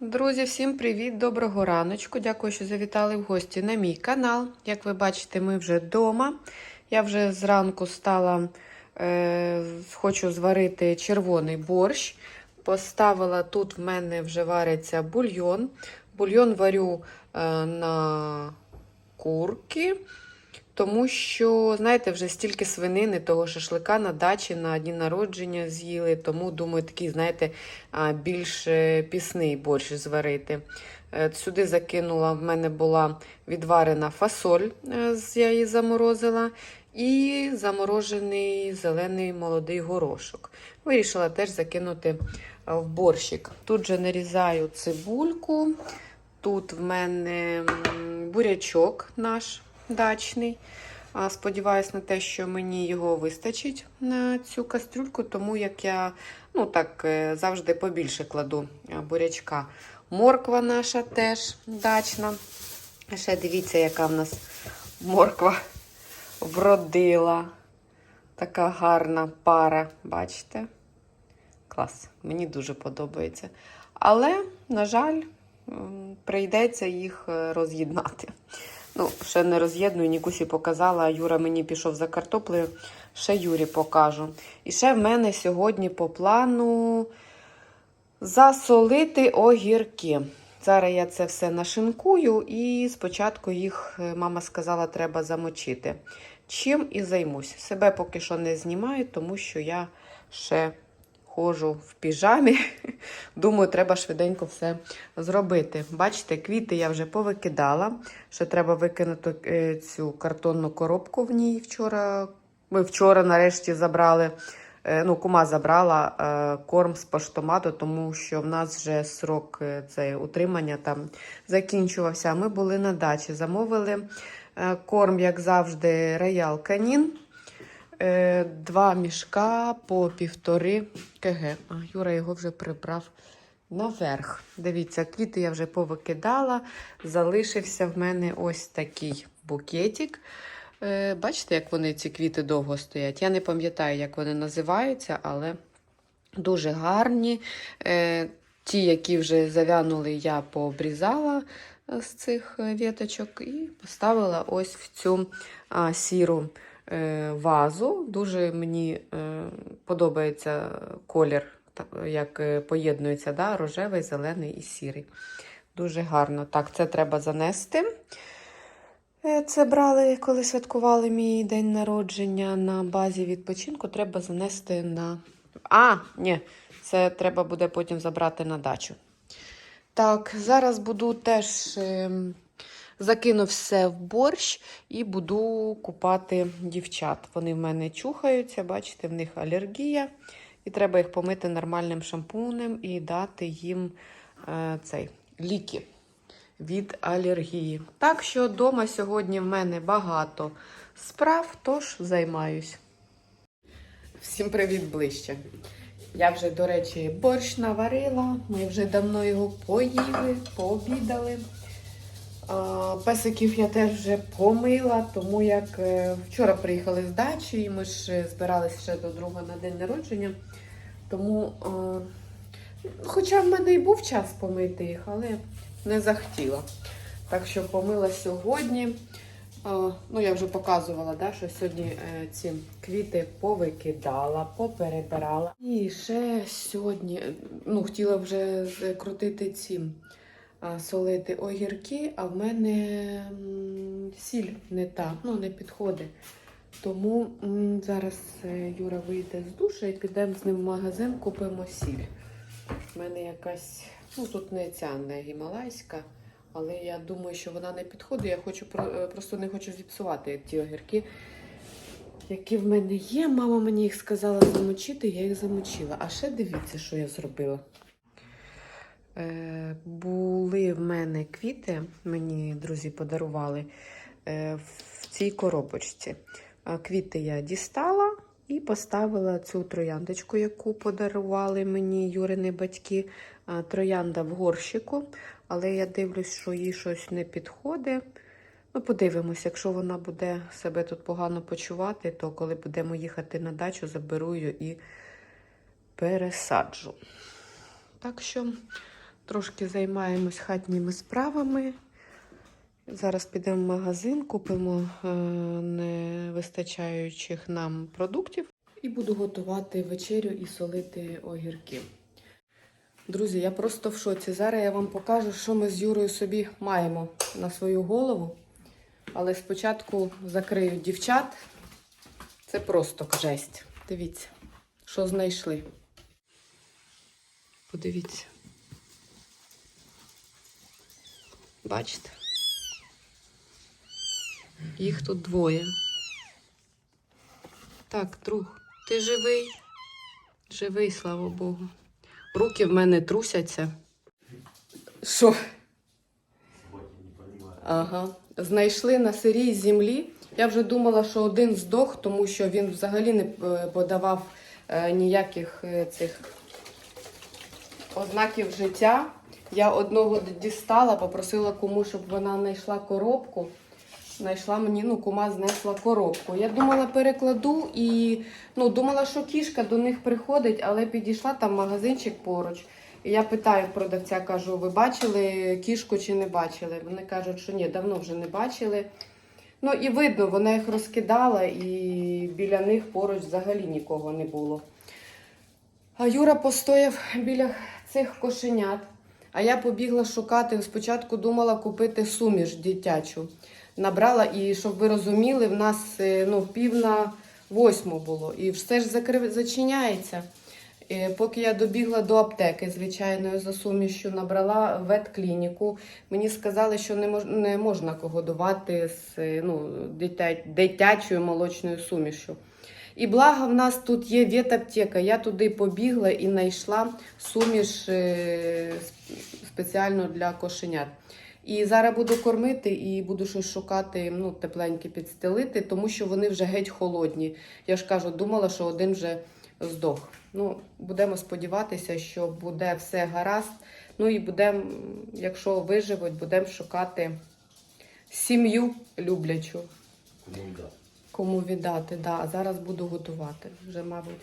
Друзі, всім привіт! Доброго раночку. Дякую, що завітали в гості на мій канал. Як ви бачите, ми вже вдома. Я вже зранку стала, е, хочу зварити червоний борщ. Поставила тут в мене вже вариться бульйон. Бульйон варю е, на курки. Тому що, знаєте, вже стільки свинини, того шашлика на дачі на дні народження з'їли. Тому, думаю, такий, знаєте, більш е, пісний борщ зварити. Е, Сюди закинула, в мене була відварена фасоль, е, я її заморозила, і заморожений зелений молодий горошок. Вирішила теж закинути в борщик. Тут же нарізаю цибульку. Тут в мене бурячок наш дачний. Сподіваюсь на те, що мені його вистачить на цю кастрюльку, тому як я ну так е, завжди побільше кладу е, бурячка. Морква наша теж дачна. Ще дивіться, яка в нас морква вродила. Така гарна пара, бачите? Клас, мені дуже подобається. Але, на жаль, прийдеться їх е, роз'єднати. Ну, ще не роз'єдную, Нікусі показала, Юра мені пішов за картоплею. Ще Юрі покажу. І ще в мене сьогодні по плану засолити огірки. Зараз я це все нашинкую, і спочатку їх, е, мама сказала, треба замочити. Чим і займусь. Себе поки що не знімаю, тому що я ще ходжу в піжамі. Думаю, треба швиденько все зробити. Бачите, квіти я вже повикидала. Ще треба викинути е, цю картонну коробку в ній. Вчора ми вчора нарешті забрали. е, Ну, кума забрала е, корм з поштомату, тому що в нас вже срок е, цей, утримання там закінчувався. Ми були на дачі, замовили корм, як завжди, Роял Канін. Е, Два мішка по півтори кг. А Юра його вже прибрав наверх. Дивіться, квіти я вже повикидала. Залишився в мене ось такий букетик. Е, Бачите, як вони ці квіти довго стоять. Я не пам'ятаю, як вони називаються, але дуже гарні. Е, Ті, які вже зав'янули, я пообрізала з цих віточок і поставила ось в цю сіру вазу. Дуже мені е, подобається колір, як е, поєднується да? рожевий, зелений і сірий. Дуже гарно. Так, це треба занести. Е, Це брали, коли святкували мій день народження на базі відпочинку. Треба занести на. А, ні, це треба буде потім забрати на дачу. Так, зараз буду теж ем, закину все в борщ і буду купати дівчат. Вони в мене чухаються, бачите, в них алергія. І треба їх помити нормальним шампунем і дати їм е, цей ліки від алергії. Так що вдома сьогодні в мене багато справ, тож займаюсь. Всім привіт ближче. Я вже, до речі, борщ наварила. Ми вже давно його поїли, пообідали. Песиків я теж вже помила, тому як е, вчора приїхали з дачі, і ми ж е, збиралися ще до друга на день народження. Тому, хоча в мене і був час помити їх, але не захотіла. Так що помила сьогодні. Ну, я вже показувала, да, що сьогодні е, ці квіти повикидала, поперебирала. І ще сьогодні ну, хотіла вже закрутити ці солити огірки, а в мене сіль не та, ну, не підходить. Тому зараз е, Юра вийде з душа і підемо з ним в магазин, купимо сіль. У мене якась, ну тут не ця, не гімалайська. Але я думаю, що вона не підходить. Я хочу е, просто не хочу зіпсувати ті огірки, які в мене є. Мама мені їх сказала замочити, я їх замочила. А ще дивіться, що я зробила. Е, були в мене квіти, мені друзі подарували е, в цій коробочці. Квіти я дістала і поставила цю трояндочку, яку подарували мені Юрини батьки. Троянда в горщику, але я дивлюсь, що їй щось не підходить. Ну, подивимось, якщо вона буде себе тут погано почувати, то коли будемо їхати на дачу, заберу її і пересаджу. Так що Трошки займаємось хатніми справами. Зараз підемо в магазин, купимо е, невистачаючих нам продуктів і буду готувати вечерю і солити огірки. Друзі, я просто в шоці. Зараз я вам покажу, що ми з Юрою собі маємо на свою голову. Але спочатку закрию дівчат. Це просто жесть. Дивіться, що знайшли. Подивіться. Бачите? Їх тут двоє. Так, друг, ти живий? Живий, слава Богу. Руки в мене трусяться. Що? Ага. Знайшли на сирій землі. Я вже думала, що один здох, тому що він взагалі не е, подавав е, ніяких е, цих ознаків життя. Я одного дістала, попросила кому, щоб вона знайшла коробку. Знайшла мені, ну, кума знесла коробку. Я думала, перекладу і ну, думала, що кішка до них приходить, але підійшла там магазинчик поруч. І я питаю продавця, кажу, ви бачили кішку чи не бачили? Вони кажуть, що ні, давно вже не бачили. Ну і видно, вона їх розкидала, і біля них поруч взагалі нікого не було. А Юра постояв біля цих кошенят. А я побігла шукати. Спочатку думала купити суміш дитячу. Набрала, і щоб ви розуміли, в нас е, ну, пів на восьму було. І все ж закрив... зачиняється. Е, Поки я добігла до аптеки, звичайною за сумішю, набрала ветклініку. Мені сказали, що не, мож... не можна годувати з е, ну, дитя... дитячою молочною сумішю. І благо в нас тут є ветаптека. Я туди побігла і знайшла суміш е, спеціально для кошенят. І зараз буду кормити і буду щось шукати, ну, тепленьке підстелити, тому що вони вже геть холодні. Я ж кажу, думала, що один вже здох. Ну, будемо сподіватися, що буде все гаразд. Ну і будемо, якщо виживуть, будемо шукати сім'ю люблячу. Кому віддати? Да. А зараз буду готувати. Вже, мабуть,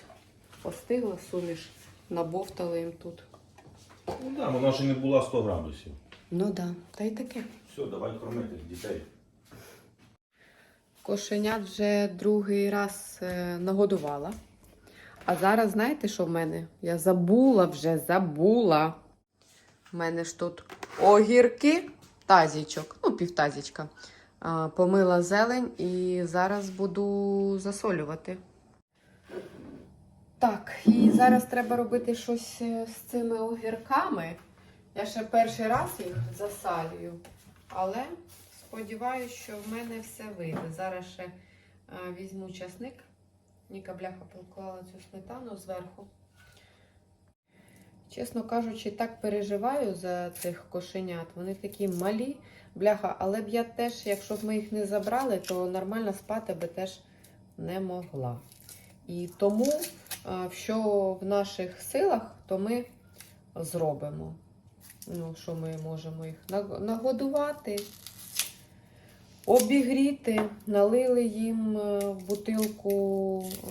остигла суміш, набовтали їм тут. Ну так, вона ще не була 100 градусів. Ну так, да. та й таке. Все, давай кормити дітей. Кошенят вже другий раз е, нагодувала. А зараз знаєте, що в мене? Я забула вже, забула. У мене ж тут огірки, тазічок, ну, півтазічка. Помила зелень і зараз буду засолювати. Так, і зараз треба робити щось е, з цими огірками. Я ще перший раз їх засалюю, але сподіваюся, що в мене все вийде. Зараз ще візьму часник. Ніка бляха поклала цю сметану зверху. Чесно кажучи, так переживаю за цих кошенят. Вони такі малі, бляха, але б я теж, якщо б ми їх не забрали, то нормально спати би теж не могла. І тому, що в наших силах, то ми зробимо. Ну, що ми можемо їх нагодувати, обігріти, налили їм е, бутилку е,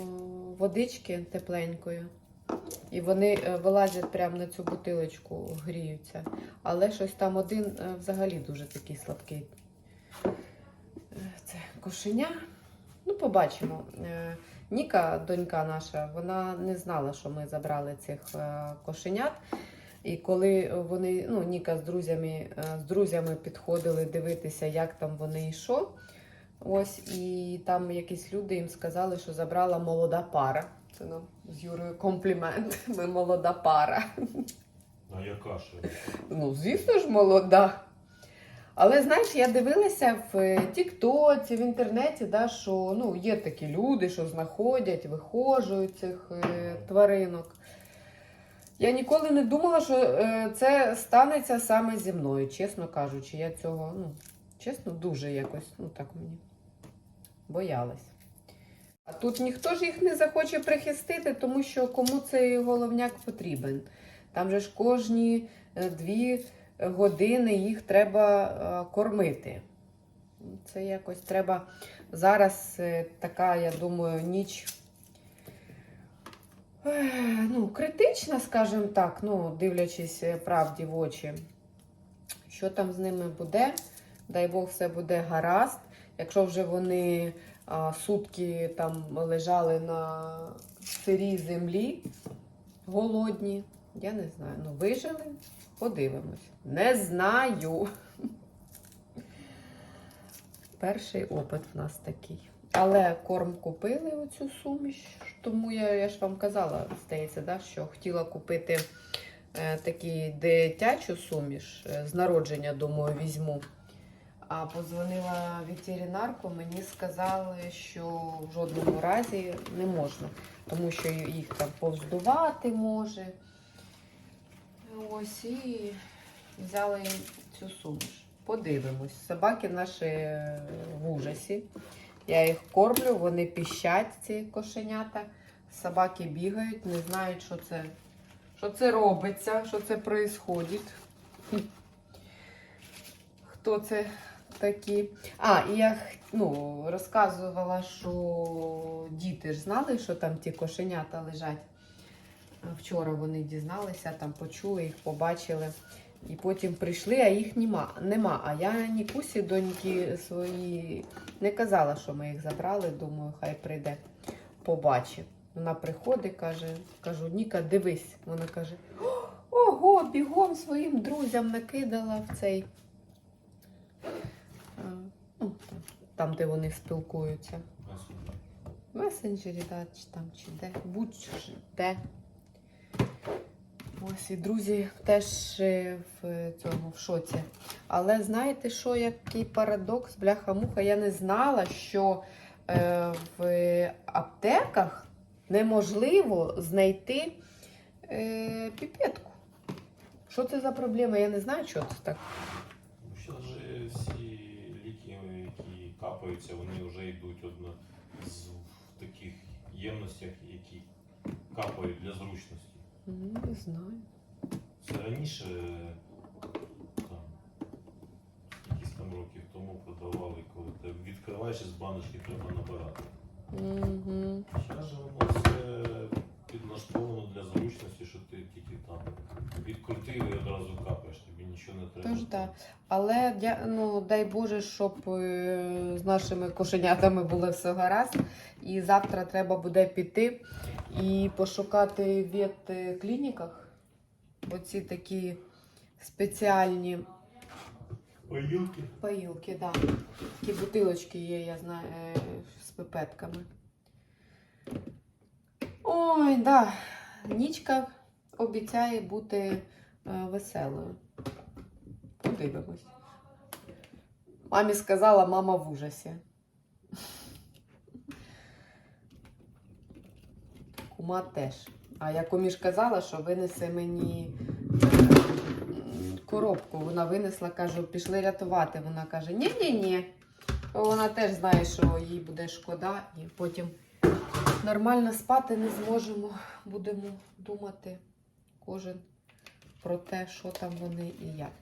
водички тепленькою. І вони е, вилазять прямо на цю бутилочку, гріються. Але щось там один е, взагалі дуже такий слабкий. Е, Це кошеня. Ну, побачимо. Ніка, донька наша, вона не знала, що ми забрали цих кошенят. І коли вони, ну, Ніка з друзями, з друзями підходили дивитися, як там вони що. Ось, і там якісь люди їм сказали, що забрала молода пара. Це нам з Юрою комплімент. Ми молода пара. А яка ще? Ну, звісно ж, молода. Але знаєш, я дивилася в Тіктоці, в інтернеті, да, що ну, є такі люди, що знаходять, вихожують цих е, тваринок. Я ніколи не думала, що е, це станеться саме зі мною, чесно кажучи. Я цього, ну, чесно, дуже якось, ну так мені боялась. А тут ніхто ж їх не захоче прихистити, тому що кому цей головняк потрібен. Там же ж кожні е, дві години їх треба е, кормити. Це якось треба. Зараз е, така, я думаю, ніч Ну, критична, скажімо так, ну, дивлячись правді в очі. Що там з ними буде? Дай Бог, все буде гаразд. Якщо вже вони сутки там лежали на сирій землі, голодні, я не знаю. Ну, вижили, подивимось. Не знаю. Перший опит в нас такий. Але корм купили оцю суміш, тому я, я ж вам казала, здається, да, що хотіла купити е, такі дитячу суміш е, з народження, думаю, візьму. А позвонила ветеринарку, мені сказали, що в жодному разі не можна, тому що їх там повздувати може. Ось і взяли цю суміш. Подивимось. Собаки наші в ужасі. Я їх кормлю, вони піщать, ці кошенята. Собаки бігають, не знають, що це, що це робиться, що це відбувається. Хто це такі? А, і я ну, розказувала, що діти ж знали, що там ті кошенята лежать. Вчора вони дізналися, там почули їх, побачили. І потім прийшли, а їх нема. нема. А я Нікусі, доньки свої, не казала, що ми їх забрали. Думаю, хай прийде, побачить. Вона приходить, каже, кажу, Ніка, дивись. Вона каже: ого, бігом своїм друзям накидала в цей. Ну, там, там, де вони спілкуються. В месенджері, да, чи там, чи де, будь-де. Ось і друзі теж е, в цьому в шоці. Але знаєте, що який парадокс, бляха-муха, я не знала, що е, в аптеках неможливо знайти е, піпетку. Що це за проблема? Я не знаю, що це так. Капаються, вони вже йдуть одно з в таких ємностях, які капають для зручності. Ну, Не знаю. Це раніше там, якісь там років тому продавали, коли ти відкриваєш із баночки, треба набирати. Угу. Зараз же воно все підлаштовано для зручності, що ти тільки там відкрутив і одразу капаєш, нічого не треба. Тож так. Але я, ну, дай Боже, щоб е, з нашими кошенятами було все гаразд. І завтра треба буде піти і пошукати в ветклініках. Оці такі спеціальні Поїлки. поїлки, да. Такі бутилочки є, я знаю, е, з пипетками. Ой, да. Нічка обіцяє бути е, веселою. Подивимось. Мамі сказала, мама в ужасі. Кума теж. А я комі ж казала, що винесе мені коробку. Вона винесла, кажу, пішли рятувати. Вона каже, ні-ні-ні. Вона теж знає, що їй буде шкода, і потім нормально спати не зможемо. Будемо думати кожен про те, що там вони і як.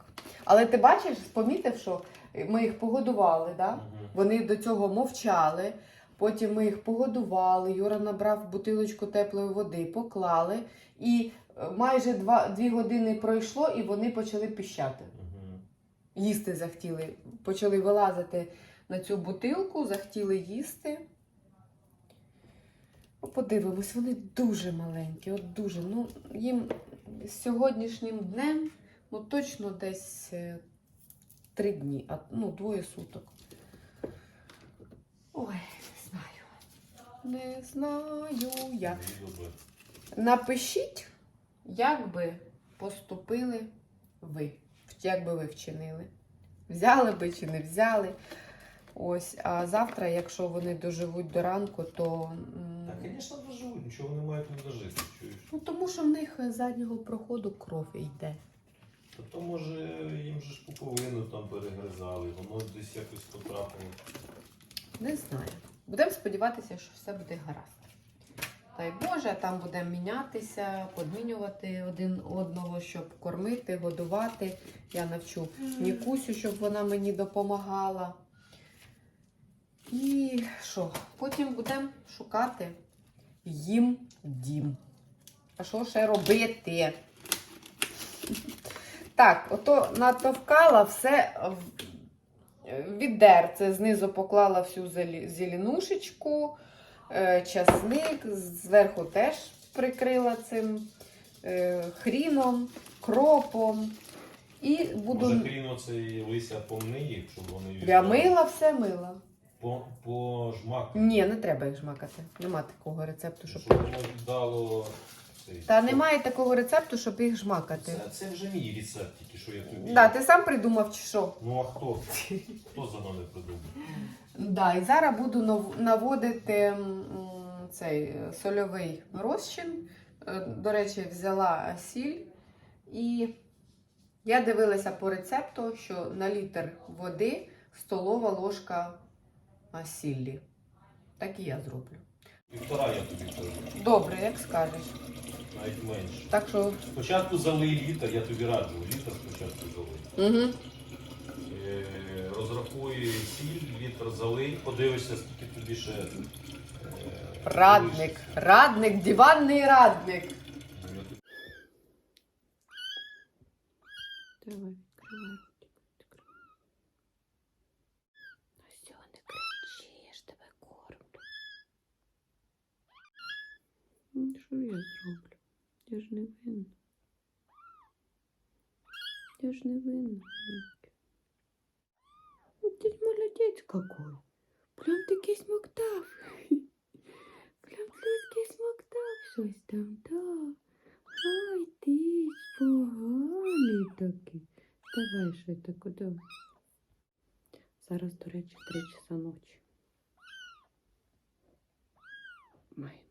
Але ти бачиш, помітив, що ми їх погодували, да? Вони до цього мовчали. Потім ми їх погодували. Юра набрав бутилочку теплої води, поклали. І е, майже два, дві години пройшло, і вони почали піщати. Їсти захотіли. Почали вилазити на цю бутилку, захотіли їсти. Ну, Подивимось, вони дуже маленькі, от дуже. Ну, їм з сьогоднішнім днем ну, точно десь е, три дні, а ну, двоє суток. Ой, не знаю. Не знаю я. Напишіть, як би поступили ви. Як би ви вчинили. Взяли би чи не взяли. Ось, а завтра, якщо вони доживуть до ранку, то. Так, звісно, доживуть, нічого вони мають не дожити, чуєш. Ну, тому що в них з заднього проходу кров йде. Та то може їм же ж пуповину там перегризали, воно десь якось потрапило. Не знаю. Будемо сподіватися, що все буде гаразд. Дай Боже, там будемо мінятися, подмінювати один одного, щоб кормити, годувати. Я навчу Нікусю, щоб вона мені допомагала. І що? Потім будемо шукати їм дім. А що ще робити? Так, ото натовкала все в відерце. Знизу поклала всю зеленушечку, е, часник, зверху теж прикрила цим е, хріном, кропом. І буду. Може хрін оцей лися помни їх, щоб вони Я мила все мила. По, по жмаку. Ні, не треба їх жмакати. Нема такого рецепту, щоб. Щоб воно віддало цей. Та немає такого рецепту, щоб їх жмакати. Це, це вже мій рецепт, тільки що я тобі. Да, ти сам придумав чи що? Ну а хто? Хто за мене придумав? Да, і зараз буду нав- наводити м, цей е, сольовий розчин. Е, До речі, взяла сіль. І я дивилася по рецепту, що на літр води столова ложка а, сіллі. Так і я зроблю. Півтора я тобі кажу, Добре, як скажеш. навіть менше. Так що. Спочатку залий літр, я тобі раджу, літр спочатку залий. Угу. Е, Розрахуй сіль, літр залий, подивишся, скільки тобі ще. е, Радник. Радник, диванний радник. Давай, відкривай. Ну все, не кричиш, тебе кормлю. Ну, Що я зроблю? Я ж не винна. Я ж не винна. Ну, Ти ж молодець какой. Прям такий смоктав. Прям такий смоктав щось там, так. Ой, ти поганий такий. Давай ще таку, давай. Зараз, до речі, три часа ночі. Цяцю.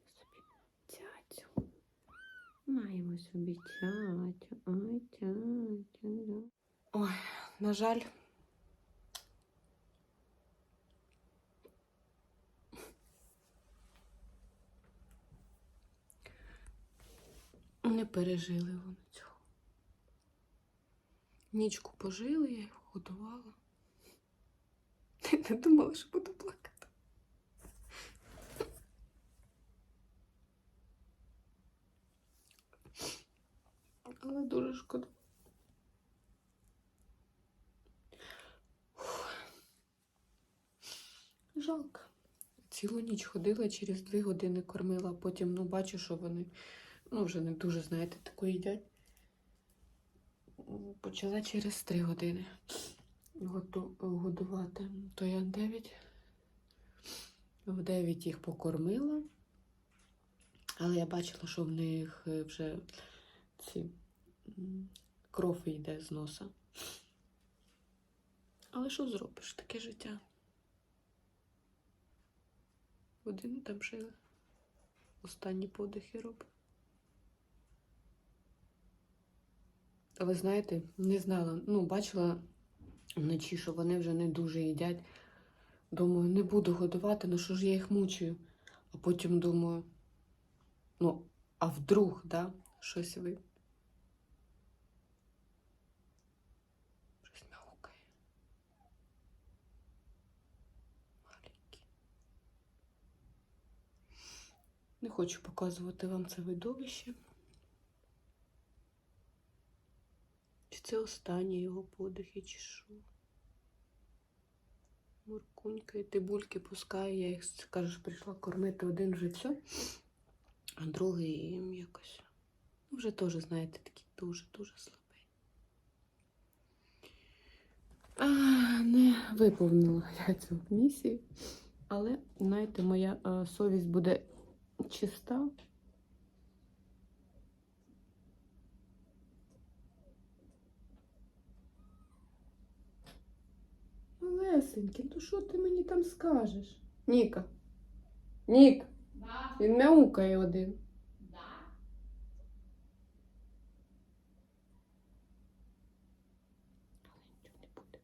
Маємо собі цяцю. Ой, цяцю. да. Ой, на жаль. Не пережили вони цього. Нічку пожили, я їх годувала. Не думала, що буду плакати. Але дуже шкода. Жалко. Цілу ніч ходила, через дві години кормила, потім ну, бачу, що вони ну, вже не дуже, знаєте, таку їдять. Почала через три години годувати. То я 9. В 9 їх покормила. Але я бачила, що в них е, вже ці кров йде з носа. Але що зробиш? Таке життя. Годину там жили. Останні подихи робив. Але знаєте, не знала, ну, бачила вночі, що вони вже не дуже їдять. Думаю, не буду годувати, ну що ж я їх мучаю. А потім думаю, ну, а вдруг, да, щось ви. Щось мяукає. Маленький. Не хочу показувати вам це видовище. Чи це останні його подихи, чи що? Моркунька і тибульки пускає, я їх, кажеш, прийшла кормити один вже все, а другий їм якось. Ну, вже теж, знаєте, такий дуже-дуже слабий. А, не виповнила я цю місію, але, знаєте, моя е, совість буде чиста. Малесенький, то що ти мені там скажеш? Ніка. Нік. Да, Він мяукає один. да. Але нічого не буде.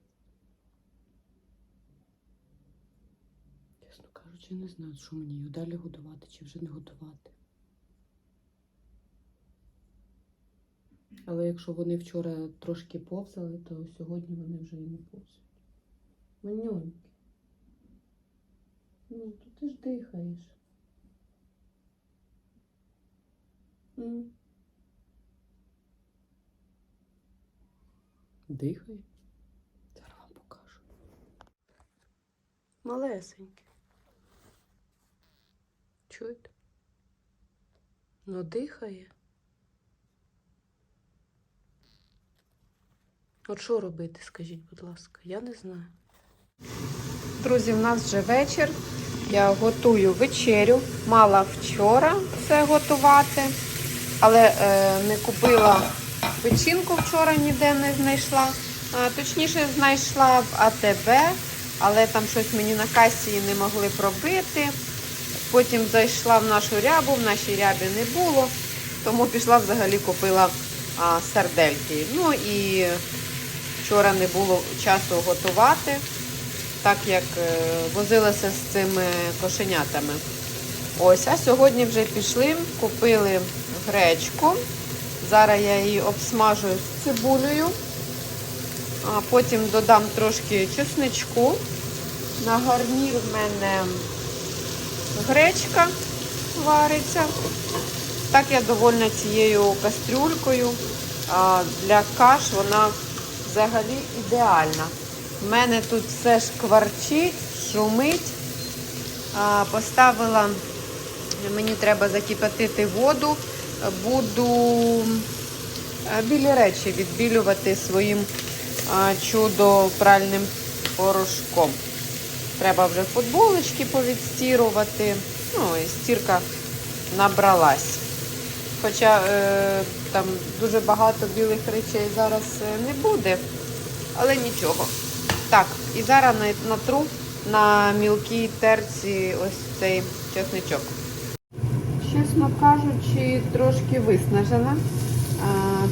Чесно кажучи, не знаю, що мені його далі годувати чи вже не годувати. Але якщо вони вчора трошки повзали, то сьогодні вони вже і не повзають. Манюньки. Ну, то ти ж дихаєш. М. Дихає. Зараз вам покажу. Малесеньке. Чуєте? Ну, дихає. От що робити, скажіть, будь ласка, я не знаю. Друзі, в нас вже вечір. Я готую вечерю. Мала вчора це готувати, але е, не купила печінку вчора ніде не знайшла. А, точніше, знайшла в АТБ, але там щось мені на касі не могли пробити. Потім зайшла в нашу рябу, в нашій рябі не було, тому пішла взагалі купила а, сардельки. Ну і вчора не було часу готувати так як е, возилася з цими кошенятами. Ось, а сьогодні вже пішли, купили гречку. Зараз я її обсмажую з цибулею, а потім додам трошки чесничку. На гарнір в мене гречка вариться. Так я довольна цією кастрюлькою. Для каш вона взагалі ідеальна. У мене тут все шкварчить, шумить. Поставила, мені треба закипятити воду. Буду білі речі відбілювати своїм чудо пральним порошком. Треба вже футболочки повідстірувати. Ну і стірка набралась. Хоча е, там дуже багато білих речей зараз е, не буде, але нічого. Так, і зараз на- натру на мілкій терці ось цей чесничок. Чесно кажучи, трошки виснажена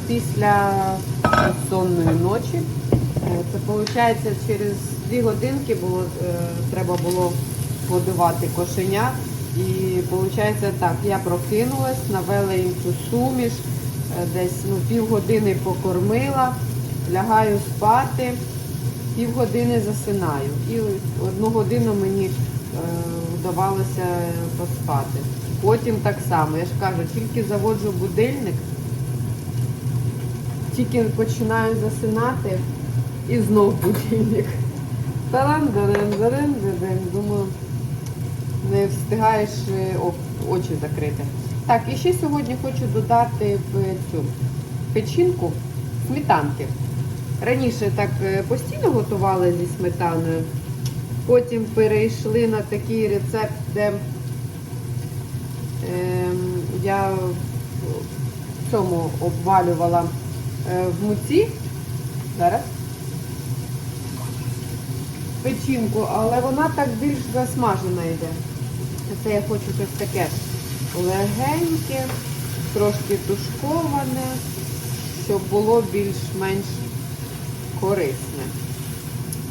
після сонної ночі. Е, Це виходить, через дві годинки було, е, треба було годувати кошеня. І виходить так, я прокинулась, навела їм цю суміш, е, десь ну, півгодини покормила, лягаю спати півгодини засинаю. І одну годину мені е, вдавалося поспати. Потім так само, я ж кажу, тільки заводжу будильник, тільки починаю засинати і знов будильник. Думаю, не встигаєш е, очі закрити. Так, і ще сьогодні хочу додати в цю печінку сметанки. Раніше так е, постійно готували зі сметаною. Потім перейшли на такий рецепт, де ем, я в цьому обвалювала е, в муці. Зараз. Печінку, але вона так більш засмажена йде. Це я хочу щось таке легеньке, трошки тушковане, щоб було більш-менш корисне.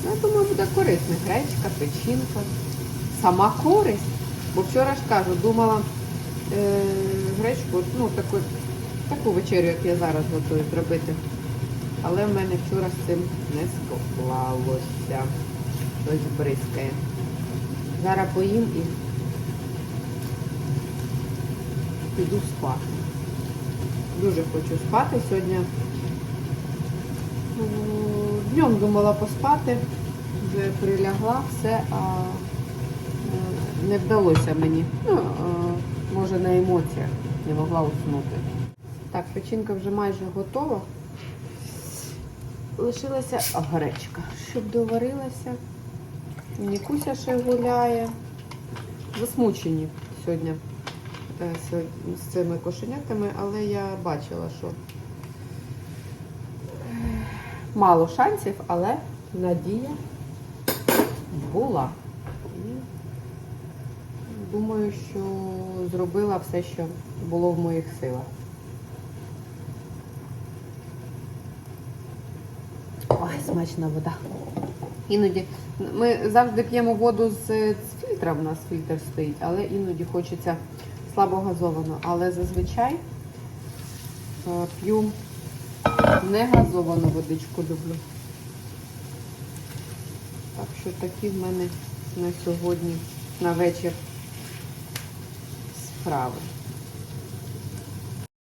Ну, Я думаю, буде корисне. Гречка, печінка. Сама користь. Бо вчора ж кажу, думала е, гречку, ну, таку, таку вечерю, як я зараз готую, зробити. Але в мене вчора з цим не склалося. Щось бризкає. Зараз поїм і піду спати. Дуже хочу спати сьогодні. Днем думала поспати, вже прилягла, все, а е, не вдалося мені. Ну, е, може на емоціях не могла уснути. Так, печінка вже майже готова. Лишилася гречка, щоб доварилася. Нікуся ще гуляє. Засмучені сьогодні е, з цими кошенятами, але я бачила, що мало шансів, але надія була. Думаю, що зробила все, що було в моїх силах. Ой, смачна вода. Іноді ми завжди п'ємо воду з, фільтра, в нас фільтр стоїть, але іноді хочеться слабогазовану. Але зазвичай е, п'ю не газовану водичку люблю. Так що такі в мене на сьогодні, на вечір справи.